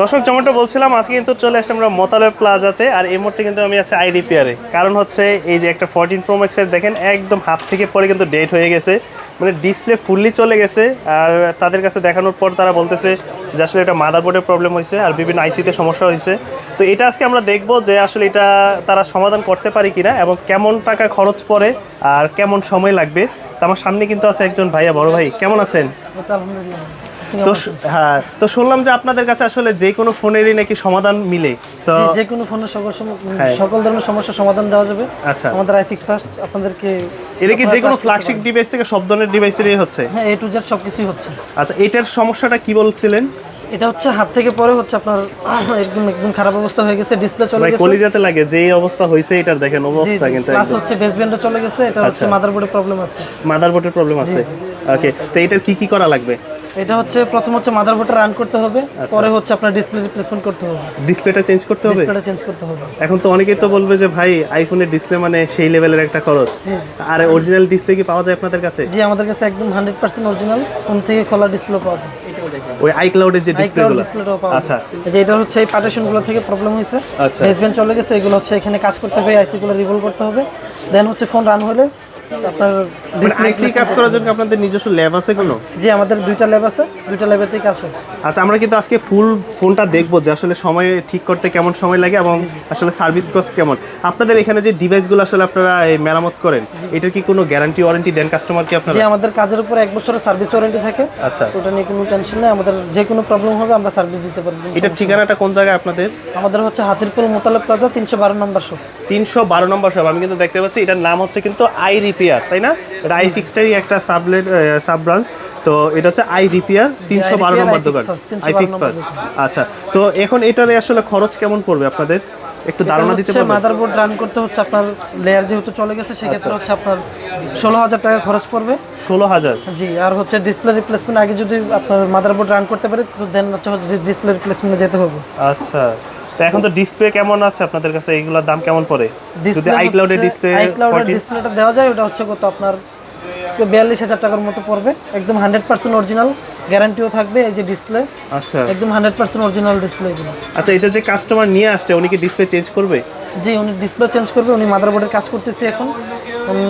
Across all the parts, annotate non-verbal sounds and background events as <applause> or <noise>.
দর্শক, যেমনটা বলছিলাম, আজকে কিন্তু চলে আসছে আমরা মোতালেব প্লাজাতে, আর এই মুহূর্তে কিন্তু আমি আছি আই রিপেয়ারে কারণ হচ্ছে এই যে একটা ফোরটিন প্রো ম্যাক্সের দেখেন, একদম হাত থেকে পরে কিন্তু ডেট হয়ে গেছে। মানে ডিসপ্লে ফুললি চলে গেছে, আর তাদের কাছে দেখানোর পর তারা বলতেছে যে আসলে এটা মাদারবোর্ডের প্রবলেম হয়েছে, আর বিভিন্ন আইসিতে সমস্যা হয়েছে। তো এটা আজকে আমরা দেখব যে আসলে এটা তারা সমাধান করতে পারি কিনা এবং কেমন টাকা খরচ পড়ে আর কেমন সময় লাগবে। তো আমার সামনে কিন্তু আছে একজন ভাইয়া, বড় ভাই। কেমন আছেন? তো হ্যাঁ তো শুনলাম যে আপনাদের কাছে আসলে যে কোনো ফোনেরই নাকি সমাধান মিলে। তো যে- কোনো ফোনের সকল হ্যাঁ। সকল ধরনের সমস্যার সমাধান দেওয়া যাবে। আচ্ছা। আমাদের আইফিক্স ফার্স্ট আপনাদেরকে এটা কি যে কোনো ফ্ল্যাগশিপ ডিভাইস থেকে সব ধরনের ডিভাইসেরই হচ্ছে? হ্যাঁ এ টু জেড সব কিছুই হচ্ছে। আচ্ছা এটার সমস্যাটা কি বলছিলেন? এটা হচ্ছে হাত থেকে পরে হচ্ছে আপনার <clears throat> একদম একদম খারাপ অবস্থা হয়ে গেছে ডিসপ্লে চলে ভাই গেছে। কলিজাতে লাগে যে এই অবস্থা হয়েছে এটার দেখেন অবস্থা কিন্তু প্লাস হচ্ছে বেসব্যান্ডে চলে গেছে এটা হচ্ছে আচ্ছা। মাদারবোর্ডে প্রবলেম আছে মাদারবোর্ডের প্রবলেম আছে। ওকে তো এটার কি কি করা লাগবে? এটা হচ্ছে প্রথম হচ্ছে মাদারবোর্ডটা রান করতে হবে আচ্ছা। পরে হচ্ছে আপনার ডিসপ্লে রিপ্লেসমেন্ট করতে হবে। ডিসপ্লেটা চেঞ্জ করতে হবে? ডিসপ্লেটা চেঞ্জ করতে হবে। এখন তো অনেকেই তো বলবে যে ভাই আইফোনের ডিসপ্লে মানে সেই লেভেলের একটা খরচ। আর অরিজিনাল ডিসপ্লে কি পাওয়া যায় আপনাদের কাছে? জি আমাদের কাছে একদম হান্ড্রেড পার্সেন্ট অরিজিনাল ফোন থেকে খোলা ডিসপ্লে পাওয়া যায়। ওই আইক্লাউডের যে আইক্লাউড ডিসপ্লেগুলো আচ্ছা। যে এটা হচ্ছে এই পার্টিশনগুলো থেকে প্রবলেম হয়েছে। আচ্ছা। চলে গেছে এগুলো হচ্ছে এখানে কাজ করতে হবে আইসিগুলো রিভলভ করতে হবে। দেন হচ্ছে ফোন রান হলে আপনার আইসি কাজ করার জন্য আপনাদের নিজস্ব ল্যাব আছে কোনো? জি আমাদের দুইটা ল্যাব আছে দুইটা ল্যাবেতেই কাজ হয়। আচ্ছা আমরা কিন্তু আজকে ফুল ফোনটা দেখব যে আসলে সময় ঠিক করতে কেমন সময় লাগে এবং আসলে সার্ভিস কস্ট কেমন। আপনাদের এখানে যে ডিভাইসগুলো আসলে আপনারা মেরামত করেন এটার কি কোনো গ্যারান্টি ওয়ারেন্টি দেন কাস্টমারকে আপনারা? যে আমাদের কাজের উপর এক বছরের সার্ভিস ওয়ারেন্টি থাকে। আচ্ছা। ওটা নিয়ে কোনো টেনশন নেই আমাদের যে কোনো প্রবলেম হবে আমরা সার্ভিস দিতে পারব। এটার ঠিকানাটা কোন জায়গায় আপনাদের? আমাদের হচ্ছে হাতিরপুল মোতালেব প্লাজা তিনশো বারো নম্বর শো তিনশো বারো নম্বর সব আমি কিন্তু দেখতে পাচ্ছি এটার নাম হচ্ছে কিন্তু আই রিপেয়ার তাই না? এটা আই ফিক্সটারই একটা সাবলেট সাব ব্রাঞ্চ তো এটা হচ্ছে আই রিপেয়ার তিনশো বারো নম্বর দোকান। আই ফিক্স ফার্স্ট আচ্ছা তো এখন এটারে আসলে খরচ কেমন পড়বে আপনাদের? একটু ধারণা দিতে পারবেন? মাদারবোর্ড রান করতে হচ্ছে আপনার লেয়ার যেহেতু চলে গেছে আচ্ছা। সেক্ষেত্রে হচ্ছে আপনার ষোলো হাজার টাকা খরচ পড়বে। ষোলো হাজার? জি আর হচ্ছে ডিসপ্লে রিপ্লেসমেন্ট আগে যদি আপনার মাদারবোর্ড রান করতে পারে তো দেন হচ্ছে ডিসপ্লে রিপ্লেসমেন্টে যেতে হবে। আচ্ছা। তো এখন তো ডিসপ্লে কেমন আছে আপনাদের কাছে? এইগুলোর দাম কেমন পড়ে? যদি আইক্লাউডের ডিসপ্লে আইক্লাউডের ডিসপ্লেটা দেওয়া যায় ওটা হচ্ছে কত আপনার বিয়াল্লিশ হাজার টাকার মতো পড়বে। একদম হান্ড্রেড পার্সেন্ট অরিজিনাল গ্যারান্টিও থাকবে এই যে ডিসপ্লে আচ্ছা। একদম হান্ড্রেড পার্সেন্ট অরিজিনাল ডিসপ্লে এগুলো। আচ্ছা এটা যে কাস্টমার নিয়ে আসছে উনি কি ডিসপ্লে চেঞ্জ করবে? জি উনি ডিসপ্লে চেঞ্জ করবে উনি মাদারবোর্ডের কাজ করতেছে এখন।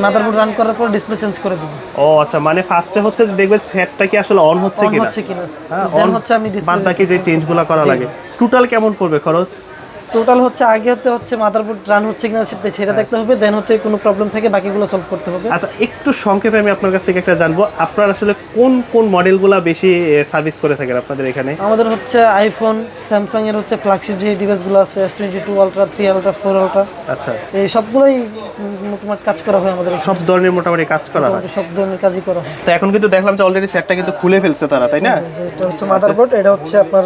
মাদারবোর্ড রান করার পর ডিসপ্লে চেঞ্জ করে দেব। ও আচ্ছা মানে ফার্স্টে হচ্ছে দেখবে সেটটা কি আসলে অন হচ্ছে অন হচ্ছে কিনা। হ্যাঁ অন হচ্ছে আমি বাদ ডিসপ্লে বাকি যে চেঞ্জগুলো করা লাগে। টোটাল কেমন পড়বে খরচ? টোটাল হচ্ছে আগে হতে হচ্ছে মাদারবোর্ড রান হচ্ছে কিনা সেটা- সেটা দেখতে হবে দেন হচ্ছে কোনো প্রবলেম থেকে বাকিগুলো সলভ করতে হবে। আচ্ছা একটু সংক্ষেপে আমি আপনার কাছ থেকে একটা জানব। আপনার আসলে কোন কোন মডেলগুলো বেশি সার্ভিস করে থাকেন আপনাদের এখানে? আমাদের হচ্ছে আইফোন স্যামসাং এর হচ্ছে ফ্ল্যাগশিপ যে ডিভাইসগুলো আছে S twenty two ultra three ultra four ultra আচ্ছা। এই সবগুলোই মোটামুটি কাজ করা হয় আমাদের সব ধরনের মোটামুটি কাজ করা হয়? সব ধরনের কাজই করা হয়। তো এখন কিন্তু দেখলাম যে অলরেডি সেটটা কিন্তু খুলে ফেলছে তারা তাই না? এটা হচ্ছে মাদারবোর্ড এটা হচ্ছে আপনার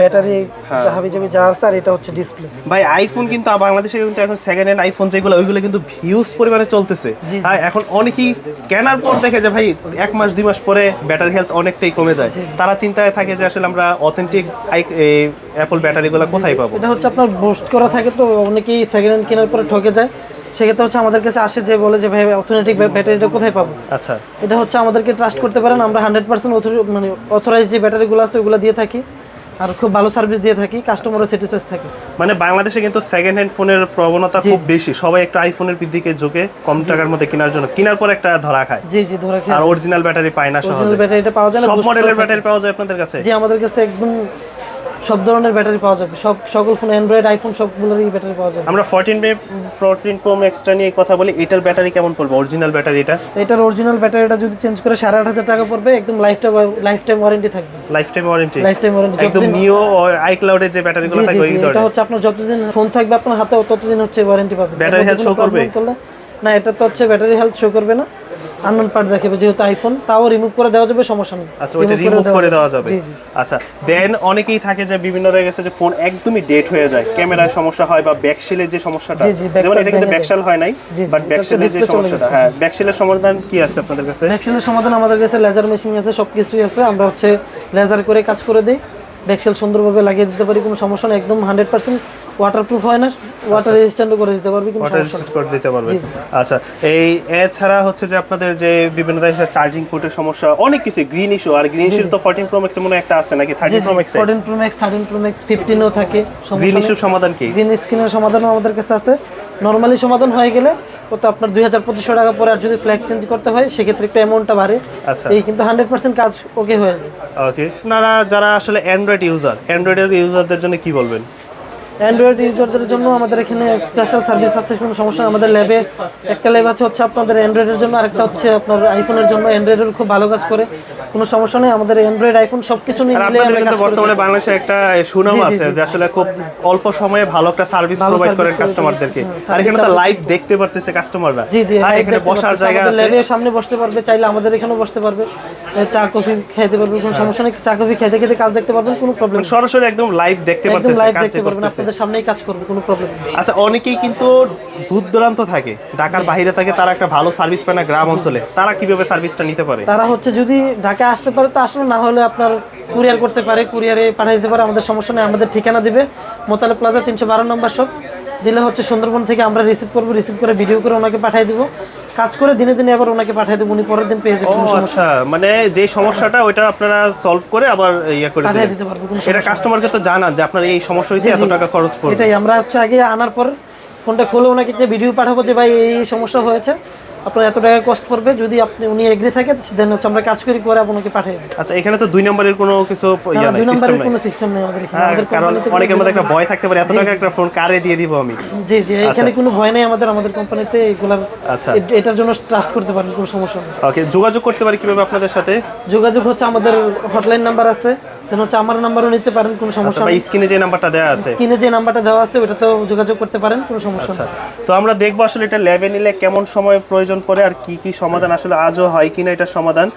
ব্যাটারি হাবি জাবি যা আছে আর এটা হচ্ছে ডিসপ্লে ভাই আইফোন কিন্তু বাংলাদেশে কিন্তু এখন সেকেন্ড হ্যান্ড আইফোন যেগুলো ওইগুলো কিন্তু ভিউজ পরিমাণে চলতেছে। আর এখন অনেকেই কেনার পর দেখে যে ভাই এক মাস দুই মাস পরে ব্যাটারি হেলথ অনেকটাই কমে যায়। তারা চিন্তায় থাকে যে আসলে আমরা অথেন্টিক অ্যাপল ব্যাটারিগুলো কোথায় পাবো? এটা হচ্ছে আপনার বুস্ট করা থাকে তো অনেকেই সেকেন্ড হ্যান্ড কেনার পরে ঠকে যায়। সেক্ষেত্রে হচ্ছে আমাদের কাছে আসে যে বলে যে ভাই অথেন্টিক ব্যাটারিটা কোথায় পাবো? আচ্ছা। এটা হচ্ছে আমাদেরকে ট্রাস্ট করতে পারেন আমরা হান্ড্রেড পার্সেন্ট মানে অথরাইজ যে ব্যাটারিগুলো আছে ওগুলো দিয়ে থাকি। আর খুব ভালো সার্ভিস দিয়ে থাকি কাস্টমারও স্যাটিসফাইড থাকে। মানে বাংলাদেশে কিন্তু সেকেন্ড হ্যান্ড ফোনের প্রবণতা খুব বেশি। সবাই একটা আইফোনের দিকে ঝুঁকে কম টাকার মধ্যে কেনার জন্য। কেনার পর একটা ধরা খায়। জি জি ধরা খায়। আর অরিজিনাল ব্যাটারি পায় না সহজে। অরিজিনাল ব্যাটারিটা পাওয়া যায় না সব মডেলের ব্যাটারি পাওয়া যায় আপনাদের কাছে? জি আমাদের কাছে একদম সব ধরনের ব্যাটারি পাওয়া যাবে। সব সকল ফোন অ্যান্ড্রয়েড আইফোন সবগুলোরই ব্যাটারি পাওয়া যাবে। আমরা ফোরটিন ফোরটিন প্রো ম্যাক্সটা নিয়ে কথা বলি এটার ব্যাটারি কেমন পড়বে? অরিজিনাল ব্যাটারি এটা? এটার অরিজিনাল ব্যাটারিটা যদি চেঞ্জ করে সাড়ে আট হাজার টাকা পড়বে একদম life time life time warranty থাকবে। Life time warranty life time warranty একদম নিও আইক্লাউডের যে ব্যাটারিগুলো জি জি থাকে জি ওই এটা হচ্ছে আপনার যতদিন ফোন থাকবে আপনার হাতে ততদিন হচ্ছে ওয়ারেন্টি পাবে। ব্যাটারি হেলথ show করবে? না এটা তো হচ্ছে ব্যাটারি হেলথ শো করবে না। আননোন পার্ট দেখাবে যেহেতু আইফোন তাও রিমুভ করে দেওয়া যাবে সমস্যা নেই। আচ্ছা ওইটা রিমুভ করে দেওয়া যাবে। আচ্ছা দেন অনেকেই থাকে যে বিভিন্ন গেছে যে ফোন একদমই ডেট হয়ে যায়। সমস্যা হয় বা ব্যাকশিলের যে সমস্যাটা যেমন এটা কিন্তু ব্যাকশাল হয় নাই বাট ব্যাকশিলের যে সমস্যাটা হ্যাঁ ব্যাকশিলের সমাধান কি আছে আপনাদের কাছে? ভ্যাকসিনের সমাধান আমাদের কাছে লেজার মেশিন আছে সব কিছুই আছে। আমরা হচ্ছে লেজার করে কাজ করে দিই। ব্যাকসেল সুন্দরভাবে লাগিয়ে দিতে পারি কোনো সমস্যা নেই একদম হান্ড্রেড পার্সেন্ট ওয়াটারপ্রুফ হয় না ওয়াটার রেজিস্ট্যান্টও করে দিতে পারবি কোনো ওয়াটার সমস্যা নেই। রেজিস্ট করে দিতে পারবেন আচ্ছা এই এছাড়া হচ্ছে যে আপনাদের যে বিভিন্ন দেশের চার্জিং পোর্টের সমস্যা অনেক কিছু গ্রিন ইস্যু আর গ্রিন ইস্যু তো 14 প্রো ম্যাক্স মনে একটা আছে নাকি? 13 pro max fourteen pro max thirteen pro max ফিফটিনও থাকে গ্রিন ইস্যুর সমাধান কি? গ্রিন স্ক্রিনের সমাধানও আমাদের কাছে আছে। নর্মালি সমাধান হয়ে গেলে ও তো আপনার দুই হাজার পঁচিশশো টাকা পরে আর যদি ফ্ল্যাগ চেঞ্জ করতে হয় সেক্ষেত্রে একটু অ্যামাউন্টটা বাড়ে। আচ্ছা। এই কিন্তু হান্ড্রেড পার্সেন্ট কাজ ওকে হয়ে যায়। ওকে আপনারা যারা আসলে অ্যান্ড্রয়েড ইউজার অ্যান্ড্রয়েডের ইউজারদের জন্য কি বলবেন? অ্যান্ড্রয়েড ইউজারদের জন্য আমাদের এখানে স্পেশাল সার্ভিস আছে কোনো সমস্যা আমাদের ল্যাবে একটা ল্যাব আছে হচ্ছে আপনাদের অ্যান্ড্রয়েডের জন্য আরেকটা হচ্ছে আপনার আইফোনের জন্য। অ্যান্ড্রয়েডের খুব ভালো কাজ করে কোনো সমস্যা নেই। আমাদের অ্যান্ড্রয়েড আইফোন সব কিছু নিয়ে মিলে কিন্তু বর্তমানে বাংলাদেশে একটা সুনাম আছে যে আসলে খুব অল্প সময়ে ভালো একটা সার্ভিস প্রোভাইড করেন কাস্টমারদেরকে আর এখানে তো লাইভ দেখতে পারতেছে কাস্টমাররা জি জি এখানে বসার জায়গা আছে। ল্যাবের সামনে বসতে পারবে চাইলে আমাদের এখানেও বসতে পারবে। চা কফি খেতে পারবে কোনো সমস্যা নেই। চা কফি খেতে খেতে কাজ দেখতে পারবেন কোনো প্রবলেম মানে সরাসরি একদম লাইভ দেখতে একদম পারতেছে লাইভ কাজ দেখতে পারবেন। করতেছে। আপনাদের সামনেই কাজ করবে কোনো প্রবলেম নেই। আচ্ছা অনেকেই কিন্তু দূর দূরান্ত থাকে ঢাকার বাইরে থাকে তারা একটা ভালো সার্ভিস পায় না গ্রাম অঞ্চলে। তারা কীভাবে সার্ভিসটা নিতে পারে? তারা হচ্ছে যদি ঢাকায় আসতে পারে তো আসলে না হলে আপনার কুরিয়ার করতে পারে কুরিয়ারে পাঠিয়ে দিতে পারে আমাদের সমস্যা নেই আমাদের ঠিকানা দিবে। মোতালে প্লাজা তিনশো বারো নম্বর সব দিলে হচ্ছে সুন্দরবন থেকে আমরা রিসিভ করব রিসিভ করে ভিডিও করে ওনাকে পাঠিয়ে দিব। কাজ করে দিনে দিনে আবার ওনাকে পাঠিয়ে দেবো উনি পরের দিন পেয়ে যাবেন আচ্ছা মানে যে সমস্যাটা ওইটা আপনারা সলভ করে আবার ইয়া করে পাঠিয়ে দিতে পারব এটা কাস্টমারকে তো জানা যে আপনার এই সমস্যা হয়েছে এত টাকা খরচ পড়বে। এটাই আমরা হচ্ছে আগে আনার পর ফোনটা খুলে ওনাকে যে ভিডিও পাঠাবো যে ভাই এই সমস্যা হয়েছে। আপনার এত টাকা কষ্ট পড়বে যদি আপনি উনি এগ্রি থাকে দেন হচ্ছে আমরা কাজ করি করে আপনাকে পাঠিয়ে দেবো। আচ্ছা এখানে তো দুই নম্বরের কোনো কিছু ইয়া নাই দুই নম্বরের কোনো সিস্টেম নেই আমাদের এখানে। হ্যাঁ, আমাদের কারণ কোম্পানিতে অনেকের মধ্যে একটা ভয় থাকতে পারে এত টাকা একটা ফোন কারে দিয়ে দিব আমি। জি জি এখানে কোনো ভয় নেই আমাদের আমাদের কোম্পানিতে এগুলার আচ্ছা। এটার জন্য ট্রাস্ট করতে পারেন কোনো সমস্যা নেই ওকে যোগাযোগ করতে পারি কীভাবে আপনাদের সাথে? যোগাযোগ হচ্ছে আমাদের হটলাইন নাম্বার আছে দেন হচ্ছে আমার নাম্বারও নিতে পারেন কোনো আচ্ছা সমস্যা বা নেই। স্ক্রিনে যে নাম্বারটা দেওয়া আছে। স্ক্রিনে যে নাম্বারটা দেওয়া আছে ওটাতেও যোগাযোগ করতে পারেন কোনো সমস্যা আচ্ছা নেই। তো আমরা দেখব আসলে এটা ল্যাবে নিলে কেমন সময় প্রয়োজন পড়ে আর কি কি সমাধান আসলে আজও হয় কিনা এটার সমাধান।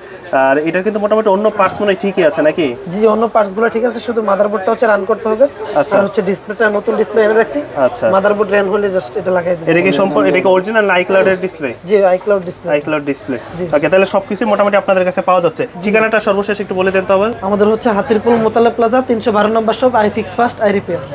আর এটা কিন্তু মোটামুটি অন্য পার্টস মনে ঠিকই আছে নাকি? জি জি, অন্য পার্টসগুলো ঠিক আছে শুধু মাদারবোর্ডটা হচ্ছে রান করতে হবে। আচ্ছা। আর হচ্ছে ডিসপ্লেটা নতুন ডিসপ্লে এনে রাখছি। আচ্ছা। মাদারবোর্ড রান হলে জাস্ট এটা লাগাই দিবেন এটা কি সম্পূর্ণ এটা কি অরিজিনাল আইক্লাউডের ডিসপ্লে জি iCloud display iCloud display okay তাহলে সবকিছু মোটামুটি আপনাদের কাছে পাওয়া যাচ্ছে। ঠিকানাটা সর্বশেষ একটু বলে দেন তো আবার আমাদের হচ্ছে হাতিরপুল মোতালে প্লাজা তিনশো বারো নম্বর সব I fix first I repair